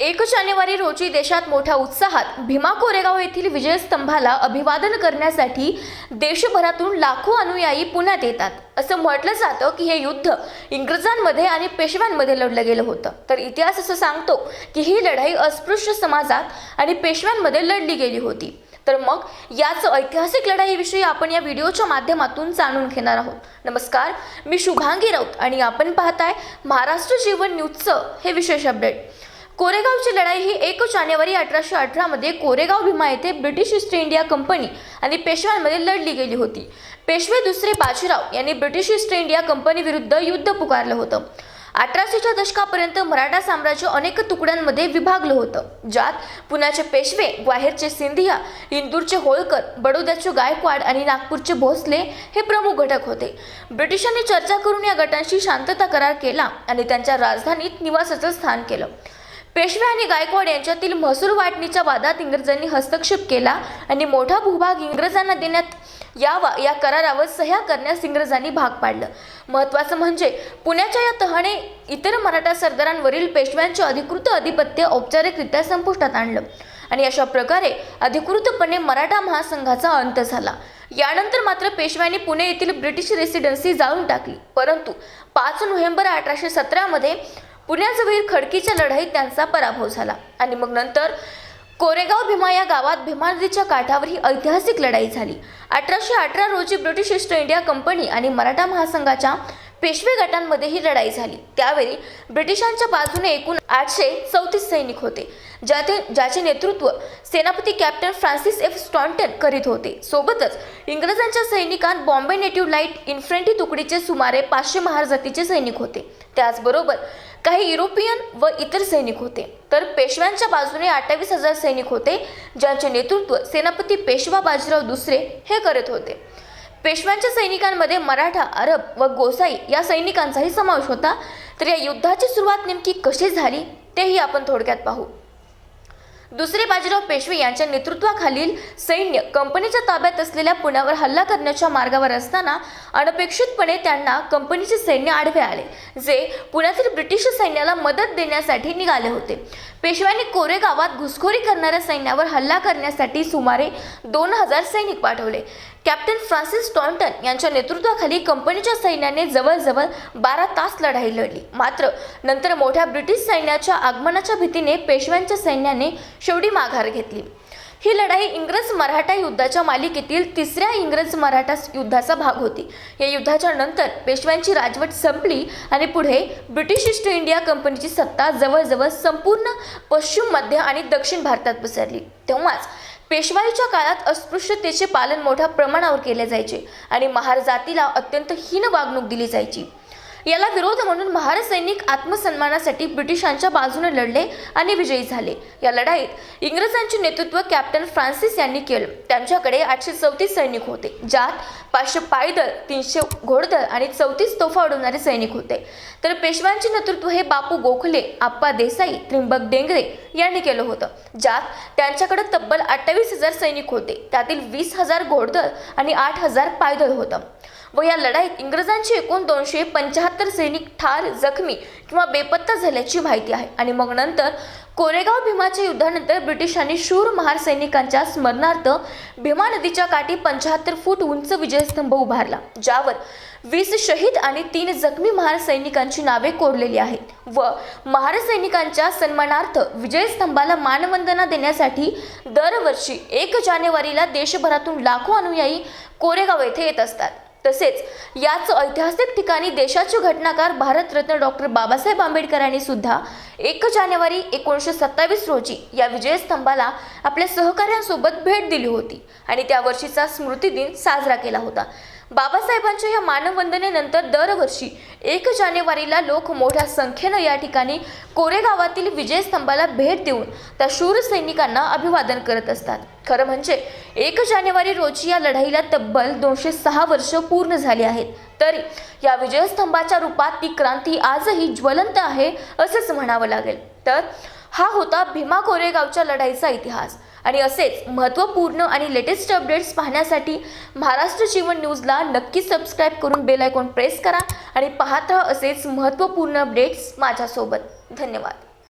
एक जानेवारी रोजी देशात मोठ्या उत्साहात भीमा कोरेगाव येथील विजयस्तंभाला अभिवादन करण्यासाठी देशभरातून लाखो अनुयायी पुण्यात येतात. असं म्हटलं जातं की हे युद्ध इंग्रजांमध्ये आणि पेशव्यांमध्ये लढलं गेलं होतं. तर इतिहास असं सांगतो की ही लढाई अस्पृश्य समाजात आणि पेशव्यांमध्ये लढली गेली होती. तर मग याच ऐतिहासिक लढाईविषयी आपण या व्हिडिओच्या माध्यमातून जाणून घेणार आहोत. नमस्कार मी शुभांगी राऊत आणि आपण पाहताय महाराष्ट्र जीवन न्यूजचं हे विशेष अपडेट. कोरेगावची लढाई ही एक जानेवारी अठराशे अठरामध्ये कोरेगाव भीमा येथे ब्रिटिश ईस्ट इंडिया कंपनी आणि पेशव्यांमध्ये लढली गेली होती. पेशवे दुसरे बाजीराव यांनी ब्रिटिश ईस्ट इंडिया कंपनी विरुद्ध युद्ध पुकारलं होतं. अठराशेच्या दशकापर्यंत मराठा साम्राज्य अनेक तुकड्यांमध्ये विभागलं होतं. ज्यात पुण्याचे पेशवे ग्वाहेरचे सिंधिया इंदूरचे होळकर बडोद्याचे गायकवाड आणि नागपूरचे भोसले हे प्रमुख घटक होते. ब्रिटिशांनी चर्चा करून या गटांशी शांतता करार केला आणि त्यांच्या राजधानीत निवासाचं स्थान केलं. पेशवे आणि गायकवाड यांच्यातील महसूल वाटणीच्या वादात इंग्रजांनी हस्तक्षेप केला आणि मोठा भूभाग इंग्रजांना देण्यात यावा या करारावर सह्या करण्यास इंग्रजांनी भाग पाडलं. महत्त्वाचं म्हणजे पुण्याच्या या तहाने इतर मराठा सरदारांवरील पेशव्यांचे अधिकृत आधिपत्य औपचारिकरित्या संपुष्टात आणलं आणि अशा प्रकारे अधिकृतपणे मराठा महासंघाचा अंत झाला. यानंतर मात्र पेशव्यांनी पुणे येथील ब्रिटिश रेसिडेन्सी जाळून टाकली. परंतु पाच नोव्हेंबर अठराशे सतरामध्ये पुण्याजवळील खडकीच्या लढाईत त्यांचा पराभव झाला. आणि मग नंतर कोरेगाव भीमा या गावात भीमा नदीच्या काठावर ही ऐतिहासिक लढाई झाली. अठराशे अठरा रोजी ब्रिटिश ईस्ट इंडिया कंपनी आणि मराठा महासंघाच्या पेशवे गटांमध्ये ही लढाई झाली. त्यावेळी ब्रिटिशांच्या बाजूने एकूण आठशे चौतीस सैनिक होते ज्याचे ज्याचे नेतृत्व सेनापती कॅप्टन फ्रान्सिस एफ. स्टॉन्टन करीत होते. सोबतच इंग्रजांच्या सैनिकांत बॉम्बे नेटिव्ह लाइट इन्फंट्री तुकडीचे सुमारे पाचशे महार जातीचे सैनिक होते. त्याचबरोबर काही युरोपियन व इतर सैनिक होते. तर पेशव्यांच्या बाजूने अठ्ठावीस हजार सैनिक होते ज्यांचे नेतृत्व सेनापती पेशवा बाजीराव दुसरे हे करत होते. पेशव्यांच्या सैनिकांमध्ये मराठा अरब व गोसाई या सैनिकांचाही समावेश होता. तर या युद्धाची सुरुवात नेमकी कशी झाली तेही आपण थोडक्यात पाहू. दुसरे बाजीराव पेशवे यांच्या नेतृत्वाखालील सैन्य कंपनीच्या ताब्यात असलेल्या पुण्यावर हल्ला करण्याच्या मार्गावर असताना अनपेक्षितपणे त्यांना कंपनीचे सैन्य आडवे आले जे पुण्यातील ब्रिटिश सैन्याला मदत देण्यासाठी निघाले होते. पेशव्यांनी कोरेगावात घुसखोरी करणाऱ्या सैन्यावर हल्ला करण्यासाठी सुमारे दोन हजार सैनिक पाठवले. कॅप्टन फ्रान्सिस टॉन्टन यांच्या नेतृत्वाखाली कंपनीच्या सैन्याने जवळजवळ बारा तास लढाई लढली. मात्र नंतर मोठ्या ब्रिटिश सैन्याच्या आगमनाच्या भीतीने पेशव्यांच्या सैन्याने शेवटी माघार घेतली. ही लढाई इंग्रज मराठा युद्धाच्या मालिकेतील तिसऱ्या इंग्रज मराठा युद्धाचा भाग होती. या युद्धाच्या नंतर पेशव्यांची राजवट संपली आणि पुढे ब्रिटिश ईस्ट इंडिया कंपनीची सत्ता जवळजवळ संपूर्ण पश्चिम मध्य आणि दक्षिण भारतात पसरली. तेव्हाच पेशवाईच्या काळात अस्पृश्यतेचे पालन मोठ्या प्रमाणावर केले जायचे आणि महार जातीला अत्यंत हीन वागणूक दिली जायची. याला विरोध म्हणून महार सैनिक आत्मसन्मानासाठी ब्रिटिशांच्या बाजूने लढले आणि विजयी झाले. या लढाईत इंग्रजांचे नेतृत्व कॅप्टन फ्रान्सिस यांनी केलं. त्यांच्याकडे आठशे चौतीस सैनिक होते ज्यात पाचशे पायदळ तीनशे घोडदळ आणि चौतीस तोफा उडवणारे सैनिक होते. तर पेशव्यांचे नेतृत्व हे बापू गोखले आप्पा देसाई त्रिंबक डेंगरे यांनी केलं होतं ज्यात त्यांच्याकडे तब्बल अठ्ठावीस हजार सैनिक होते. त्यातील वीस हजार घोडदळ आणि आठ हजार पायदळ होतं. व या लढाईत इंग्रजांचे एकूण दोनशे पंच्याहत्तर सैनिक ठार जखमी किंवा बेपत्ता झाल्याची माहिती आहे. आणि मग नंतर कोरेगाव भीमाच्या युद्धानंतर ब्रिटिशांनी शूर महार सैनिकांच्या स्मरणार्थ भीमा नदीच्या काठी पंच्याहत्तर फूट उंच विजयस्तंभ उभारला ज्यावर वीस शहीद आणि तीन जखमी महार सैनिकांची नावे कोरलेली आहेत. व महार सैनिकांच्या सन्मानार्थ विजयस्तंभाला मानवंदना देण्यासाठी दरवर्षी एक जानेवारीला देशभरातून लाखो अनुयायी कोरेगाव येथे येत असतात. तसेच याच ऐतिहासिक ठिकाणी देशाचे घटनाकार भारतरत्न डॉक्टर बाबासाहेब आंबेडकरांनी सुद्धा एक जानेवारी एकोणीसशे सत्तावीस रोजी या विजयस्तंभाला आपल्या सहकाऱ्यांसोबत भेट दिली होती आणि त्या वर्षीचा स्मृतिदिन साजरा केला होता. बाबासाहेबांच्या या मानवंदनेनंतर दरवर्षी एक जानेवारीला लोक मोठ्या संख्येनं या ठिकाणी कोरेगावातील विजयस्तंभाला भेट देऊन त्या शूर सैनिकांना अभिवादन करत असतात. खरं म्हणजे एक जानेवारी रोजी या लढाईला तब्बल दोनशे सहा वर्ष पूर्ण झाली आहेत. तरी या विजयस्तंभाच्या रूपात ती क्रांती आजही ज्वलंत आहे असंच म्हणावं लागेल. तर हा होता भीमा कोरेगावच्या लढाईचा इतिहास. आणि असेच महत्त्वपूर्ण आणि लेटेस्ट अपडेट्स पाहण्यासाठी महाराष्ट्र जीवन न्यूजला नक्की सबस्क्राईब करून बेल आयकॉन प्रेस करा आणि पाहत असेच महत्त्वपूर्ण अपडेट्स माझ्यासोबत. धन्यवाद.